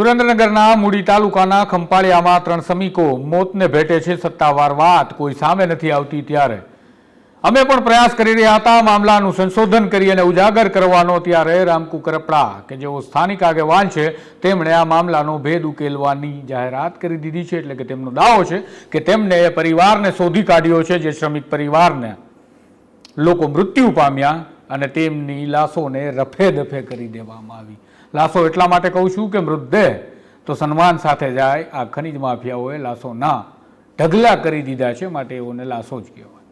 સુરેન્દ્રનગરના મૂડી તાલુકાના ખંપાળિયામાં ત્રણ શ્રમિકો મોતને ભેટે છે સત્તાવાર વાત. કોઈ સામે નથી આવતી ત્યારે. અમે પણ પ્રયાસ કરી રહ્યા હતા મામલાનું સંશોધન કરી અને ઉજાગર કરવાનો ત્યારે રામકુ કરપડા, કે જેઓ સ્થાનિક આગેવાન છે, તેમણે આ મામલાનો ભેદ ઉકેલવાની જાહેરાત કરી દીધી છે. એટલે કે તેમનો દાવો છે કે તેમને એ પરિવારને શોધી કાઢ્યો છે, જે શ્રમિક પરિવારને. લોકો મૃત્યુ પામ્યા અને તેમની લાશોને રફે દફે કરી દેવામાં આવી. લાશો એટલા માટે કહું છું કે મૃતદેહ તો સન્માન સાથે જાય, આ ખનિજ માફિયાઓએ લાશોના ઢગલા કરી દીધા છે માટે એઓને લાશો જ કહેવાય.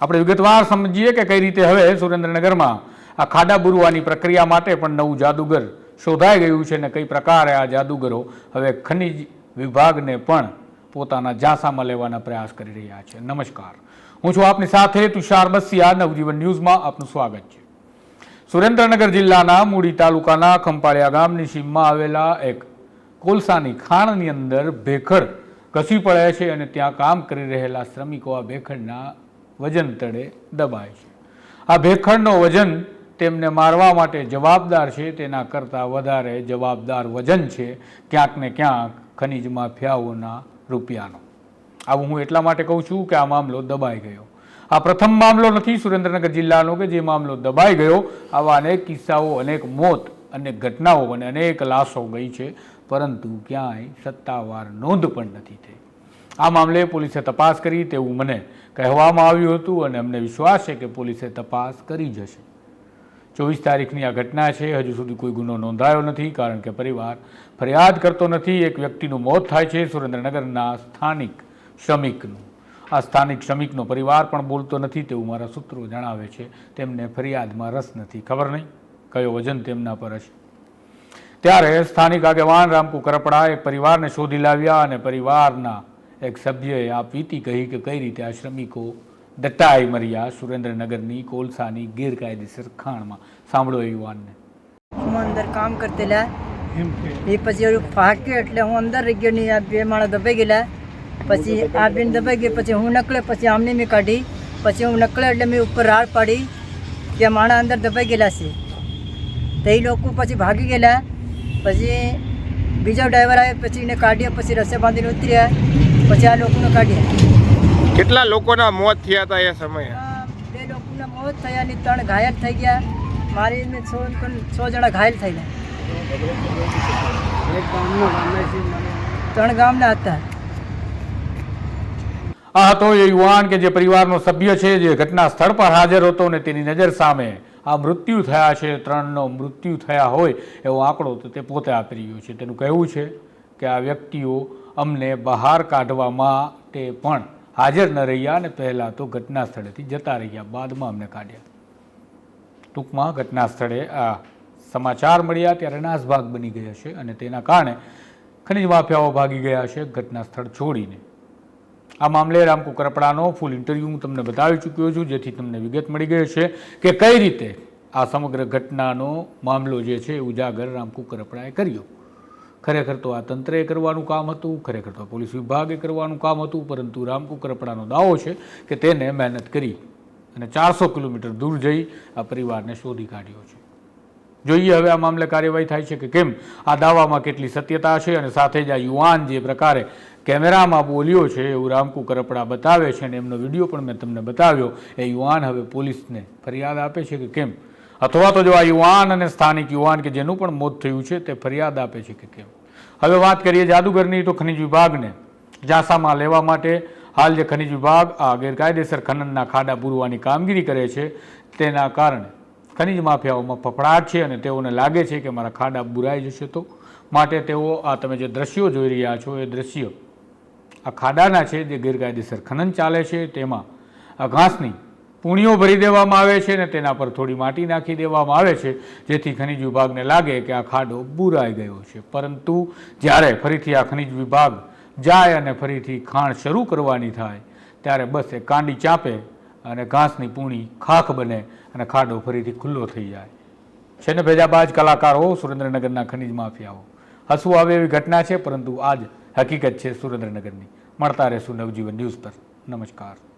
આપણે વિગતવાર સમજીએ કે કઈ રીતે હવે સુરેન્દ્રનગરમાં આ ખાડા બુરવાની પ્રક્રિયા માટે પણ નવું જાદુગર શોધાઈ ગયું છે ને કઈ પ્રકારે આ જાદુગરો હવે ખનિજ વિભાગને પણ પોતાના ઝાંસામાં લેવાના પ્રયાસ કરી રહ્યા છે. નમસ્કાર. હું છું આપની સાથે તુષાર બસિયા, નવજીવન ન્યૂઝમાં આપનું સ્વાગત છે. સુરેન્દ્રનગર જિલ્લાના મૂડી તાલુકાના ખંપાળિયા ગામની સીમમાં આવેલા એક કોલસાની ખાણની અંદર ભેખડ ઘસી પડે છે અને ત્યાં કામ કરી રહેલા શ્રમિકો આ ભેખડના વજન તળે દબાય છે. આ ભેખડનો વજન તેમને મારવા માટે જવાબદાર છે, તેના કરતાં વધારે જવાબદાર વજન છે ક્યાંક ને ક્યાંક ખનિજ માફિયાઓના રૂપિયાનો. આવું હું એટલા માટે કહું છું કે આ મામલો દબાઈ ગયો. આ પ્રથમ મામલો નથી સુરેન્દ્રનગર જિલ્લાનો કે જે મામલો દબાઈ ગયો, આવા અનેક કિસ્સાઓ, અનેક મોત, અનેક ઘટનાઓ અને અનેક લાશો ગઈ છે, પરંતુ ક્યાંય સત્તાવાર નોંધ પણ નથી થઈ. આ મામલે પોલીસે તપાસ કરી તેવું મને કહેવામાં આવ્યું હતું અને અમને વિશ્વાસ છે કે પોલીસે તપાસ કરી જશે ચોવીસ તારીખની આ ઘટના છે, હજુ સુધી કોઈ ગુનો નોંધાયો નથી, કારણ કે પરિવાર ફરિયાદ કરતો નથી, એક વ્યક્તિનું મોત થાય છે સુરેન્દ્રનગરના સ્થાનિક શ્રમિકનું. આ સ્થાનિક શ્રમિકનો પરિવાર પણ બોલતો નથી તેવું મારા સૂત્રો જણાવે છે. તેમને ફરિયાદમાં રસ નથી. ખબર નહીં કયો વજન તેમના પર હશે. ત્યારે સ્થાનિક આગેવાન રામકુ કરપડા એક પરિવારને શોધી લાવ્યા અને પરિવારના એક સભ્યએ આ પીતી કહી કે કઈ રીતે આ શ્રમિકો દટ્ટાઈ મર્યા સુરેન્દ્રનગરની કોલસાની ગેરકાયદેસર ખાણમાં. સાંભળો એ યુવાનને. હું અંદર કામ કરતેલા એ પછી ફાટ્યું એટલે હું અંદર રહી ગયો નહીં આ બે માણસ દબાઈ ગયેલા. પછી આ બેન દબાઈ ગઈ પછી હું નકળે પછી આમને મેં કાઢી પછી હું નકળે એટલે મેં ઉપર રાડ પાડી કે માણસ અંદર દબાઈ ગયેલા છે. તો એ લોકો પછી ભાગી ગયેલા. પછી બીજો ડ્રાઈવર આવ્યો પછી એને કાઢ્યા પછી રસ્તે બાંધીને ઉતર્યા પછી આ લોકોને કાઢ્યા. કેટલા લોકોના મોત થયા હતા એ સમયે? બે લોકોના મોત થયા ને ત્રણ ઘાયલ થઈ ગયા. મારી છ છ જણા ઘાયલ થઈ ગયા ત્રણ ગામના હતા. આ હતો એ યુવાન કે જે પરિવારનો સભ્ય છે, જે ઘટના સ્થળ પર હાજર હતો ને તેની નજર સામે આ મૃત્યુ થયા છે, ત્રણનો મૃત્યુ થયા હોય એવો આંકડો તો તે પોતે આપી રહ્યો છે. તેનું કહેવું છે કે આ વ્યક્તિઓ અમને બહાર કાઢવા માટે પણ હાજર ન રહ્યા અને પહેલાં તો ઘટના સ્થળેથી જતા રહ્યા. બાદમાં અમને કાઢ્યા. ટૂંકમાં ઘટના સ્થળે આ સમાચાર મળ્યા, ત્યારે નાસભાગ બની ગયા છે અને તેના કારણે ખનિજ માફિયાઓ ભાગી ગયા છે ઘટના સ્થળ છોડીને. આ મામલે રામ કુકરપડાનો ફૂલ ઇન્ટરવ્યૂ હું તમને બતાવી ચૂક્યો છું, જેથી તમને વિગત મળી ગઈ છે કે કઈ રીતે આ સમગ્ર ઘટનાનો મામલો જે છે ઉજાગર રામ કુકરપડાએ કર્યો. ખરેખર તો આ તંત્રએ કરવાનું કામ હતું, ખરેખર તો પોલીસ વિભાગે કરવાનું કામ હતું, પરંતુ રામ કુકરપડાનો દાવો છે કે તેને મહેનત કરી અને ચારસો કિલોમીટર દૂર જઈ આ પરિવારને શોધી કાઢ્યો છે. જોઈએ હવે આ મામલે કાર્યવાહી થાય છે કે કેમ? આ દાવામાં કેટલી સત્યતા છે અને સાથે જ આ યુવાન જે પ્રકારે કેમેરામાં બોલ્યો છે, એવું રામકુ કરપડા બતાવે છે અને એમનો વીડિયો પણ મેં તમને બતાવ્યો. એ યુવાન હવે પોલીસને ફરિયાદ આપે છે કે કેમ? અથવા તો જો આ યુવાન અને સ્થાનિક યુવાન કે જેનું પણ મોત થયું છે, તે ફરિયાદ આપે છે કે કેમ? હવે વાત કરીએ જાદુગરની તો ખનિજ વિભાગને. ઝાંસામાં લેવા માટે હાલ જે ખનિજ વિભાગ આ ગેરકાયદેસર ખનનના ખાડા પૂરવાની કામગીરી કરે છે, તેના કારણે ખનિજ માફિયાઓમાં ફફડાટ છે અને તેઓને લાગે છે કે મારા ખાડા બુરાઈ જશે તો. માટે તેઓ આ તમે જે દ્રશ્યો જોઈ રહ્યા છો, એ દ્રશ્યો આ ખાડાના છે જે ગેરકાયદેસર ખનન ચાલે છે, તેમાં આ ઘાસની પૂણીઓ ભરી દેવામાં આવે છે અને તેના પર થોડી માટી નાખી દેવામાં આવે છે, જેથી ખનિજ વિભાગને લાગે કે આ ખાડો બુરાઈ ગયો છે. પરંતુ જ્યારે ફરીથી આ ખનિજ વિભાગ જાય અને ફરીથી ખાણ શરૂ કરવાની થાય, ત્યારે બસ એ કાંડી ચાંપે અને ઘાસની પૂણી ખાખ બને અને ખાડો ફરીથી ખુલ્લો થઈ જાય. છે ને ભેજાબાજ કલાકારો, સુરેન્દ્રનગરના ખનિજ માફિયાઓ, હસવું આવે એવી ઘટના છે, પરંતુ આજ હકીકત છે સુરેન્દ્રનગરની. મળતા રહેશું નવજીવન ન્યૂઝ પર. નમસ્કાર.